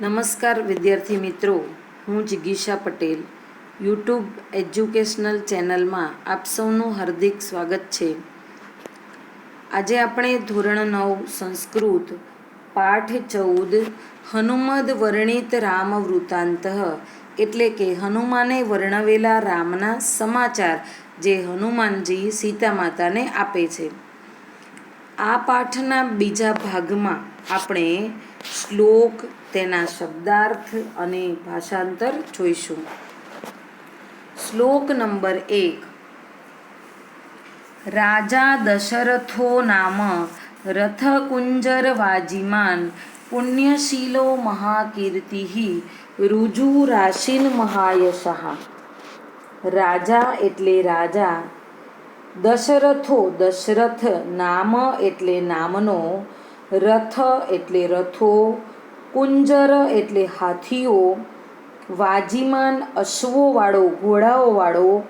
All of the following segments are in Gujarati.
નમસ્કાર વિદ્યાર્થી મિત્રો, હું જિગીશા પટેલ. યુટ્યુબ એજ્યુકેશનલ ચેનલમાં આપ સૌનું હાર્દિક સ્વાગત છે. આજે આપણે ધોરણ નવ સંસ્કૃત, પાઠ ચૌદ, હનુમદ વર્ણિત રામ વૃત્તાંત એટલે કે હનુમાને વર્ણવેલા રામના સમાચાર જે હનુમાનજી સીતા માતાને આપે છે. આ પાઠના બીજા ભાગમાં આપણે શ્લોક તેના શબ્દાર્થ અને ભાષાંતર જોઈશું. શ્લોક નંબર એક. રાજા દશરથો નામ રથકુંજર વાજીમાન પુણ્યશીલો મહાકીર્તિ રુજુ રાશિન મહાયશઃ. રાજા એટલે રાજા, દશરથો દશરથ, નામ એટલે નામનો, રથ એટલે રથો કુંજર એટલે હાથીઓ, વાજીમાન અશ્વોવાળો, ઘોડાઓવાળો,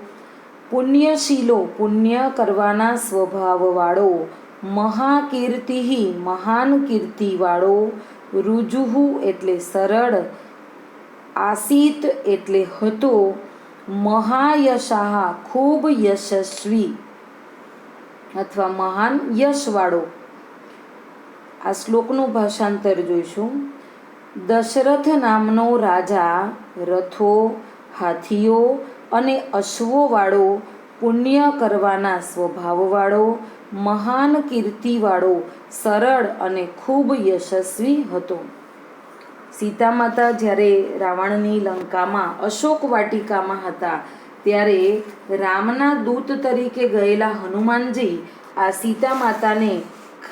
પુણ્યશીલો, પુણ્ય કરવાના સ્વભાવવાળો મહાકીર્તિ મહાન કીર્તિવાળો રુજુહુ એટલે સરળ, આસિત એટલે હતો, મહાયશાહ ખૂબ યશસ્વી અથવા મહાન યશવાળો. આ શ્લોકનું ભાષાંતર જોઈશું. દશરથ નામનો રાજા, રથો, હાથીઓ અને અશ્વોવાળો, પુણ્ય કરવાના સ્વભાવવાળો, મહાન કીર્તિવાળો, સરળ અને ખૂબ યશસ્વી હતો. સીતા જ્યારે રાવણની લંકામાં અશોક વાટિકામાં હતા, ત્યારે રામના દૂત તરીકે ગયેલા હનુમાનજી આ સીતા માતાને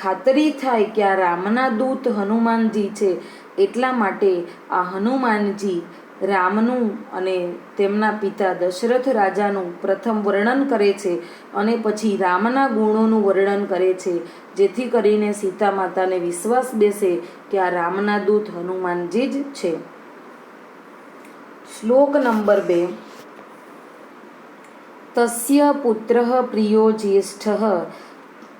ખાતરી થાય કે આ રામના દૂત હનુમાનજી છે. એટલા માટે આ હનુમાનજી રામનું અને તેમના પિતા દશરથ રાજાનું પ્રથમ વર્ણન કરે છે અને પછી રામના ગુણોનું વર્ણન કરે છે. જેથી કરીને સીતા માતાને વિશ્વાસ બેસે કે આ રામના દૂત હનુમાનજી જ છે. શ્લોક નંબર બે. તસ્ય પુત્ર પ્રિયો જ્યેષ્ઠ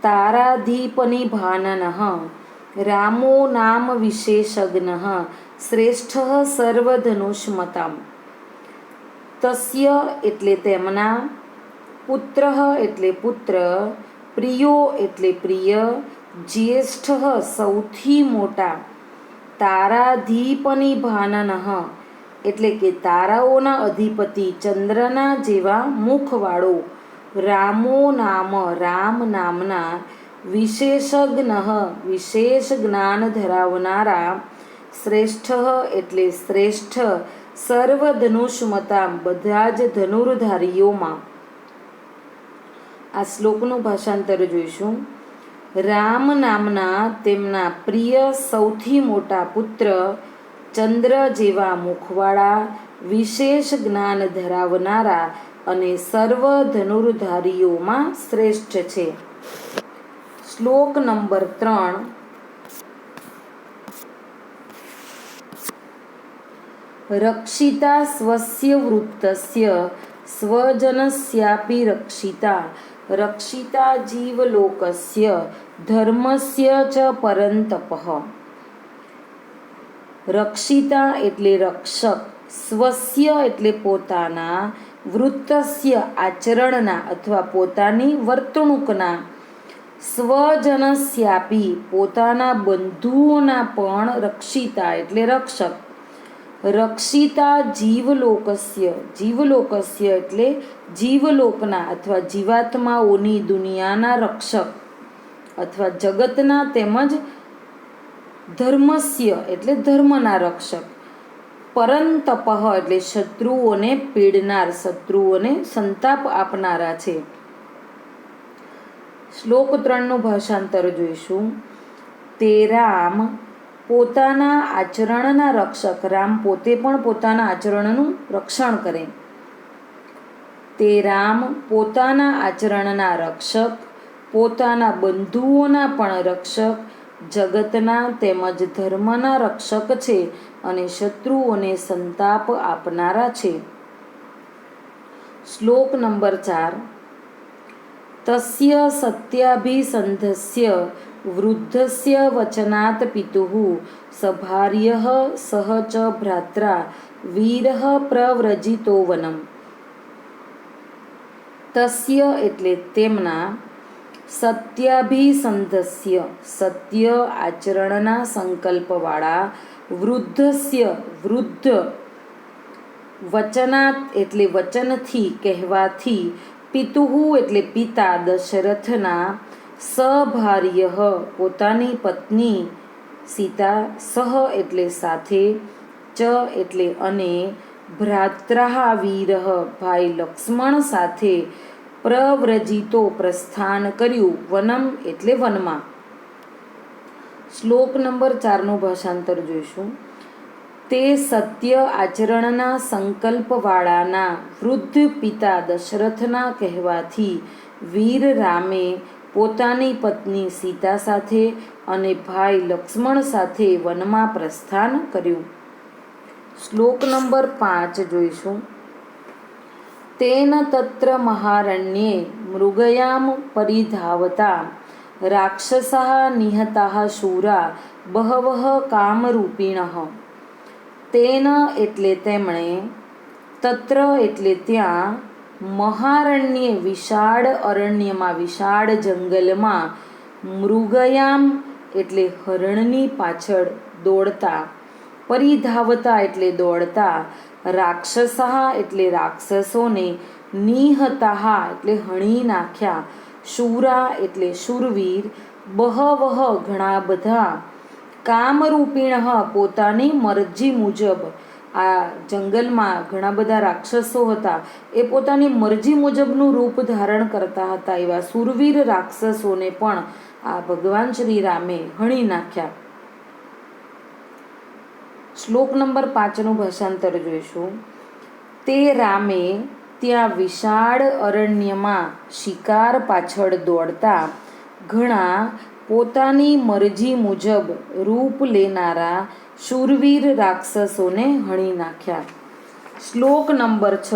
તારાધીપનિભાનનઃ રામો નામ વિશેષજ્ઞ શ્રેષ્ઠ સર્વધનુષ્મતામ. તસ્ય એટલે તેમના, પુત્ર એટલે પુત્ર, પ્રિયો એટલે પ્રિય, જ્યેષ્ઠ સૌથી મોટા તારાધીપની ભાનન એટલે કે તારાઓના અધિપતિ ચંદ્રના જેવા મુખવાળો, રામો નામ રામ નામના વિશેષજ્ઞ વિશેષ જ્ઞાન ધરાવનારા શ્રેષ્ઠ એટલે શ્રેષ્ઠ સર્વ ધનુષ્મતા બધા જ ધનુર્ધારીઓમાં. આ શ્લોકનું ભાષાંતર જોઈશું. રામ નામના તેમના પ્રિય સૌથી મોટા પુત્ર ચંદ્ર જેવા મુખવાળા, વિશેષ જ્ઞાન ધરાવનારા અને સર્વ ધનુર્ધારીઓમાં શ્રેષ્ઠ છે. શ્લોક નંબર ત્રણ. રક્ષિતા સ્વસ્ય વૃત્તસ્ય, સ્વજનસ્યાપી રક્ષિતા. રક્ષિતા જીવલોકસ્ય, ધર્મસ્ય ચ પરંતપઃ. રક્ષિતા એટલે રક્ષક, સ્વસ્ય એટલે પોતાના, વૃત્તસ્ય આચરણના અથવા પોતાની વર્તણૂકના. સ્વજનસ્યાપી પોતાના બંધુઓના પણ રક્ષિતા એટલે રક્ષક. રક્ષિતા જીવલોકસ્ય. જીવલોકસ્ય એટલે જીવલોકના અથવા જીવાત્માઓની દુનિયાના રક્ષક અથવા જગતના તેમજ ધર્મસ્ય એટલે ધર્મના રક્ષક. પરંતપહ એટલે શત્રુઓને પીડનાર, શત્રુઓને સંતાપ આપનારા છે. શ્લોક ત્રણનું ભાષાંતર જોઈશું. તે રામ પોતાના આચરણના રક્ષક, રામ પોતે પણ પોતાના આચરણનું રક્ષણ કરે. તે રામ પોતાના આચરણના રક્ષક, પોતાના બંધુઓના પણ રક્ષક, જગતના તેમજ ધર્મના રક્ષક છે અને શત્રુઓને સંતાપ આપનારા છે. શ્લોક નંબર ચાર. તસ્ય સત્યાભિસંધસ્ય વૃદ્ધસ્ય વચનાત પિતુઃ સભાર્યઃ સહ ચ ભ્રાત્રા વીરઃ પ્રવ્રજિતો વનમ તસ્ય એટલે તેમના સત્યાભિસંધસ્ય, સત્ય આચરણના સંકલ્પવાળા વૃદ્ધસ્ય, વૃદ્ધ વચનાત એટલે વચનથી કહેવાથી પિતુઃ એટલે પિતા દશરથના સભાર્ય. પોતાની પત્ની સીતા સહ એટલે સાથે, ચ એટલે અને, ભ્રાત્રાહ વીરઃ. ભાઈ લક્ષ્મણ સાથે પ્રવ્રજિતો પ્રસ્થાન કર્યું વનમ એટલે વનમાં. શ્લોક નંબર ચારનું ભાષાંતર જોઈશું. તે સત્ય આચરણના સંકલ્પવાળાના વૃદ્ધ પિતા દશરથના કહેવાથી વીર રામે પોતાની પત્ની સીતા સાથે અને ભાઈ લક્ષ્મણ સાથે વનમાં પ્રસ્થાન કર્યું. શ્લોક નંબર પાંચ જોઈશું. તેન તત્ર મહારણ્યે મૃગયામ પરિધાવતા રાક્ષસા નિહતા શૂરા બહવ કામરૂપિણઃ તેન એટલે તેમણે, તત્ર એટલે ત્યાં, મહારણ્ય વિશાળ અરણ્યમાં વિશાળ જંગલમાં મૃગયામ એટલે હરણની પાછળ દોડતા, પરિધાવતા એટલે દોડતા, રાક્ષસા એટલે રાક્ષસોને નિહતાહા એટલે હણી નાખ્યા, શૂરા એટલે શૂરવીર, બહવહ ઘણા બધા કામરૂપિણ પોતાની મરજી મુજબ. આ જંગલમાં ઘણા બધા રાક્ષસો હતા. એ પોતાની મરજી મુજબનું રૂપ ધારણ કરતા હતા. એવા સુરવીર રાક્ષસોને પણ આ ભગવાન શ્રી રામે હણી નાખ્યા. શ્લોક નંબર પાંચનું ભાષાંતર જોઈશું. તે રામે ત્યાં વિશાળ અરણ્યમાં શિકાર પાછળ દોડતા ઘણા પોતાની મરજી મુજબ રૂપ લેનારા શૂરવીર રાક્ષસોને હણી નાખ્યા. શ્લોક નંબર છ.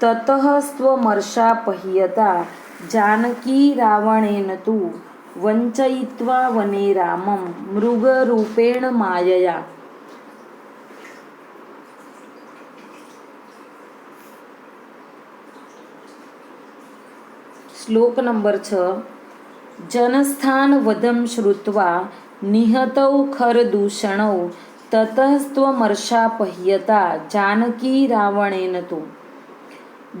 તતઃ સ્વમર્ષા પહ્યતા જાનકી રાવણેન તું વંચયિત્વા વને રામમ મૃગરૂપેણ માયયા. શ્લોક નંબર છ. જનસ્થાન વધમ શ્રુત્વા, નિહતૌ ખરદૂષણૌ તતસ્તમર્ષા પહ્યતા, જાનકી રાવણેન તું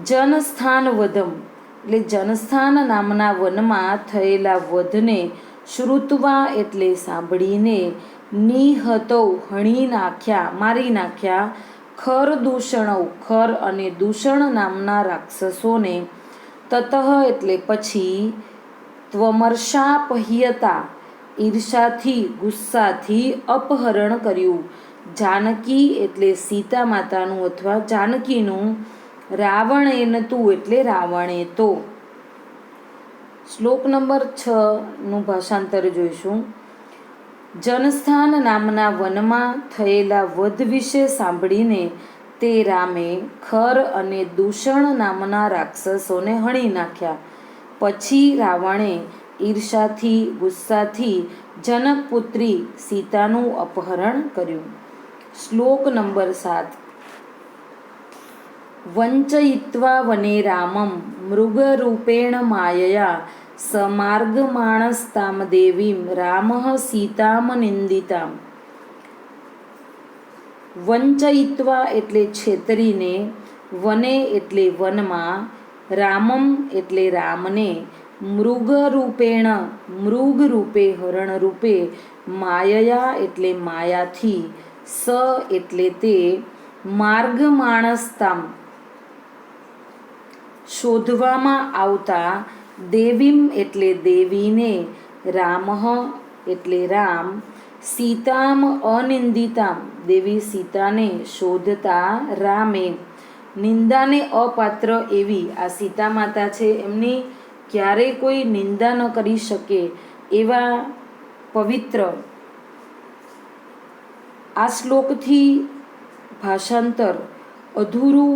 જનસ્થાન વધમ એટલે જનસ્થાન નામના વનમાં થયેલા વધને શ્રુતવા એટલે સાંભળીને નિહતૌ હણી નાખ્યા, મારી નાખ્યા, ખર દૂષણૌ, ખર અને દૂષણ નામના રાક્ષસોને, તતઃ એટલે પછી ત્વમર્ષા પહ્યતા ઈર્ષાથી ગુસ્સાથી અપહરણ કર્યું. જાનકી એટલે સીતા માતાનું અથવા જાનકીનું રાવણેન નતું એટલે રાવણે તો શ્લોક નંબર છ નું ભાષાંતર જોઈશું. જનસ્થાન નામના વનમાં થયેલા વધ વિશે સાંભળીને તે રામે ખર અને દૂષણ નામના રાક્ષસોને હણી નાખ્યા. પછી રાવણે ઈર્ષાથી, ગુસ્સાથી જનકપુત્રી સીતાનું અપહરણ કર્યું. શ્લોક નંબર સાત. વંચયિત્વા વને રામમ, મૃગરૂપેણ માયયા, સમાર્ગમાણસ્તામ દેવીમ, રામ સીતામ નિંદિતામ. વંચયિત્વા એટલે છેતરીને, વને એટલે વનમાં રામમ એટલે રામને મૃગ રૂપેણ મૃગ રૂપે હરણ રૂપે માયયા એટલે માયાથી, સ એટલે તે માર્ગ માણસતામ શોધવામાં આવતા દેવીમ એટલે દેવીને રામ એટલે રામ, સીતામ અનિંદિતામ. દેવી સીતાને શોધતા રામે. નિંદાને અપાત્ર એવી આ સીતા માતા છે. એમની ક્યારેય કોઈ નિંદા ન કરી શકે એવા પવિત્ર આ શ્લોકથી ભાષાંતર અધૂરું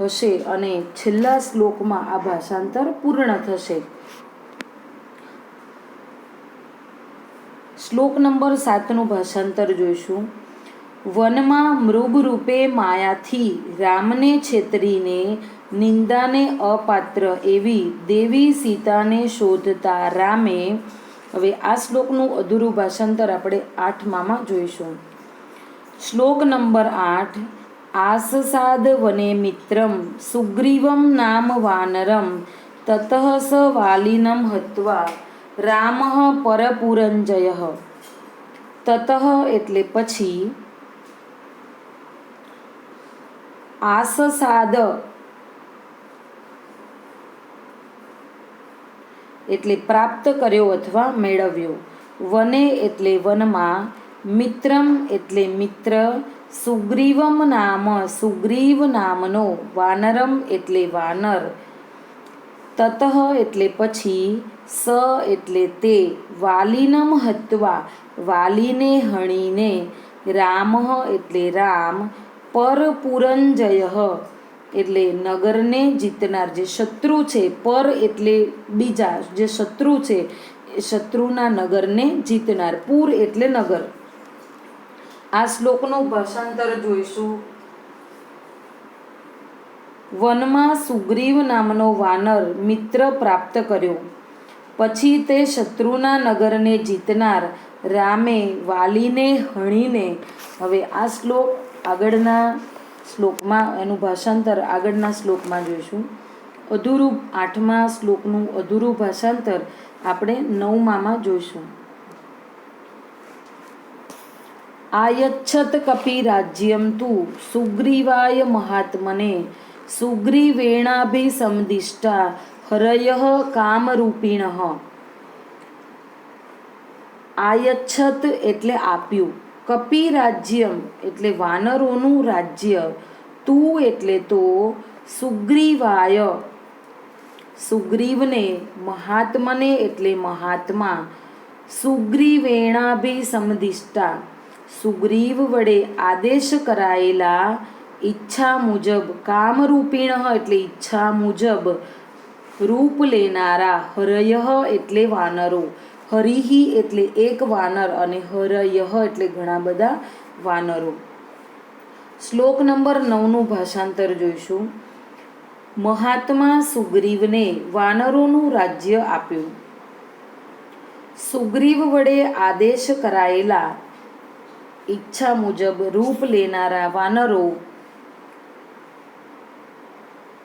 હશે અને છેલ્લા શ્લોકમાં આ ભાષાંતર પૂર્ણ થશે. શ્લોક નંબર સાતનું ભાષાંતર જોઈશું. વનમાં મૃગરૂપે માયાથી રામને છેતરીને નિંદાને અપાત્ર એવી દેવી સીતાને શોધતા રામે, હવે આ શ્લોકનું અધૂરું ભાષાંતર આપણે આઠમામાં જોઈશું. શ્લોક નંબર આઠ આસસાદ વને મિત્રમ, સુગ્રીવમ નામ વાનરમ, તતઃ સ વાલિનમ હત્વા, રામ પરપુરંજય. તતઃ એટલે પછી આસસાદ. એટલે પ્રાપ્ત કર્યો અથવા મેળવ્યો. વને એટલે વનમાં, મિત્રમ એટલે મિત્ર, સુગ્રીવમ નામ, સુગ્રીવ નામનો, વાનરમ એટલે વાનર. તતઃ એટલે પછી, સ એટલે તે, વાલિનમ હત્વા, વાલીને હણીને, રામ એટલે રામ પર પુરંજય એટલે નગરને જીતનાર જે શત્રુ છે, પર એટલે બીજા, જે શત્રુ છે શત્રુના નગરને જીતનાર, પૂર એટલે નગર. આ શ્લોકનું ભાષાંતર જોઈશું. વનમાં સુગ્રીવ નામનો વાનર મિત્ર પ્રાપ્ત કર્યો. પછી તે શત્રુના નગરને જીતનાર રામે વાલીને હણીને, હવે આ શ્લોક આગળના શ્લોકમાં, એનું ભાષાંતર આગળના શ્લોકમાં જોઈશું. અધૂરું આઠમા શ્લોકનું અધૂરું ભાષાંતર આપણે નવમામાં જોઈશું. આયચ્છત કપી રાજ્યમ તુ સુગ્રીવાય મહાત્મને સુગ્રીવેણાભિસમદિષ્ટા હરય કામરૂપિણ. આયચ્છત એટલે આપ્યું. કપી રાજ્યમ એટલે વાનરોનું રાજ્ય. તું એટલે તો સુગ્રીવાય. સુગ્રીવને મહાત્મને એટલે મહાત્મા. સુગ્રીવેણાભિસંદિષ્ટા સુગ્રીવ વડે આદેશ કરાયેલા ઈચ્છા મુજબ, કામરૂપીણ એટલે ઈચ્છા મુજબ, રૂપ લેનારા હરયહ એટલે વાનરો. હરિહી એટલે એક વાનર અને હરયહ એટલે ઘણા બધા વાનરો. શ્લોક નંબર નવનું ભાષાંતર જોઈશું. મહાત્મા સુગ્રીવને વાનરોનું રાજ્ય આપ્યું. સુગ્રીવ વડે આદેશ કરાયેલા ઈચ્છા મુજબ રૂપ લેનારા વાનરો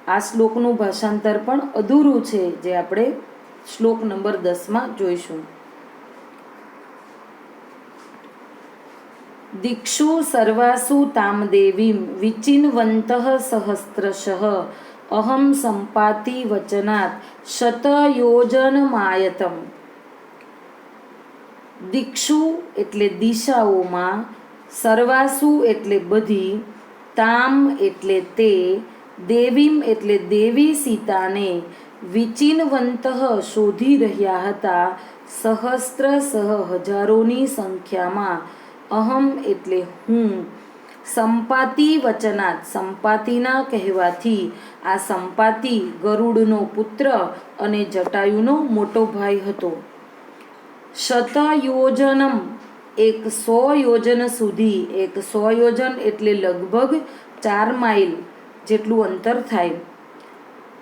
આ શ્લોકનું ભાષાંતર પણ અધૂરું છે, જે આપણે શ્લોક નંબર દસમાં જોઈશું. દિક્ષુ સર્વાસુ તામ દેવીમ વિચિનવંત સહસ્ત્રશ. અહમ સંપાતિ વચનાત શતયોજનમાયતમ દિક્ષુ એટલે દિશાઓમાં, સર્વાસુ એટલે બધી, તામ એટલે તે, દેવીમ એટલે દેવી સીતાને વિચિનવંત શોધી રહ્યા હતા. સહસ્ત્ર સહ હજારોની સંખ્યામાં. અહમ એટલે હું. સંપાતિ વચનાત. સંપાતિના કહેવાથી આ સંપાતિ ગરુડનો પુત્ર અને જટાયુનો મોટો ભાઈ હતો. શતયોજનમ. એક સો યોજન સુધી. એક સો યોજન એટલે લગભગ ચાર માઇલ જેટલું અંતર થાય.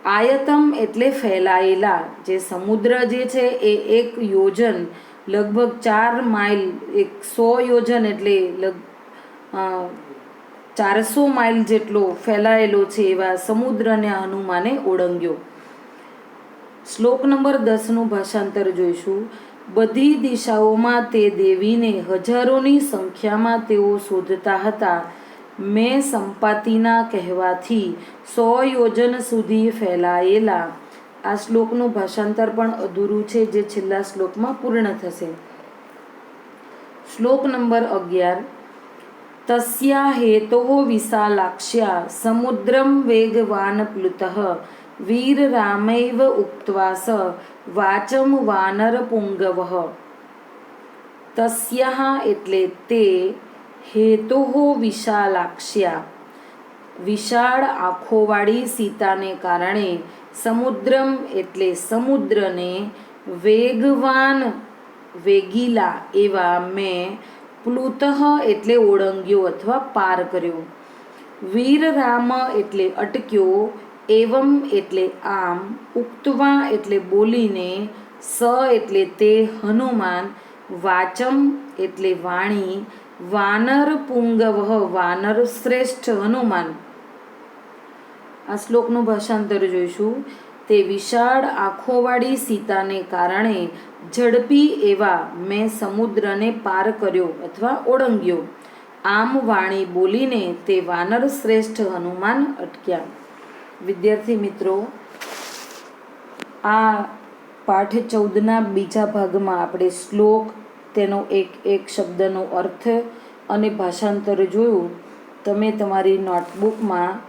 આયતમ એટલે ફેલાયેલા. જે સમુદ્ર જે છે એ એક યોજન, લગભગ ચાર માઇલ, એક સો યોજન એટલે લગ ચારસો માઇલ જેટલો ફેલાયેલો છે એવા સમુદ્રને હનુમાને ઓળંગ્યો. શ્લોક નંબર દસનું ભાષાંતર જોઈશું. બધી દિશાઓમાં તે દેવીને હજારોની સંખ્યામાં તેઓ શોધતા હતા. મેં સંપાતિના કહેવાથી સો યોજન સુધી ફેલાયેલા. આ શ્લોકનું ભાષાંતર પણ અધૂરું છે જે છેલ્લા શ્લોકમાં પૂર્ણ થશે. શ્લોક નંબર અગિયાર. તસ્યા હેતો વિશાલાક્ષ્યા સમુદ્રમ વેગવાન પ્લુત વીર રામૈવ ઉક્ત્વા સ વાચમ વાનર પુંગવ. તસ્યા એટલે તે હેતો વિશાલાક્ષ્યા. વિશાળ આંખોવાળી સીતાને કારણે સમુદ્રમ એટલે સમુદ્રને વેગવાન વેગીલા એવા મેં પ્લુતઃ એટલે ઓળંગ્યો અથવા પાર કર્યો. વીર રામ એટલે અટક્યો, એવમ એટલે આમ, ઉક્તવા એટલે બોલીને, સ એટલે તે હનુમાન, વાચમ એટલે વાણી વાનર પુંગવ, વાનર શ્રેષ્ઠ હનુમાન. આ શ્લોકનું ભાષાંતર જોઈશું. તે વિશાળ આંખોવાળી સીતાને કારણે ઝડપી એવા મેં સમુદ્રને પાર કર્યો અથવા ઓળંગ્યો. આમ વાણી બોલીને તે વાનર શ્રેષ્ઠ હનુમાન અટક્યા. વિદ્યાર્થી મિત્રો, આ પાઠ ચૌદના બીજા ભાગમાં આપણે શ્લોક તેનો એક એક શબ્દનો અર્થ અને ભાષાંતર જોયું, તમે તમારી નોટબુકમાં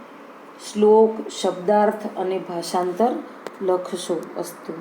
શ્લોક, શબ્દાર્થ અને ભાષાંતર લખશો અસ્તુ.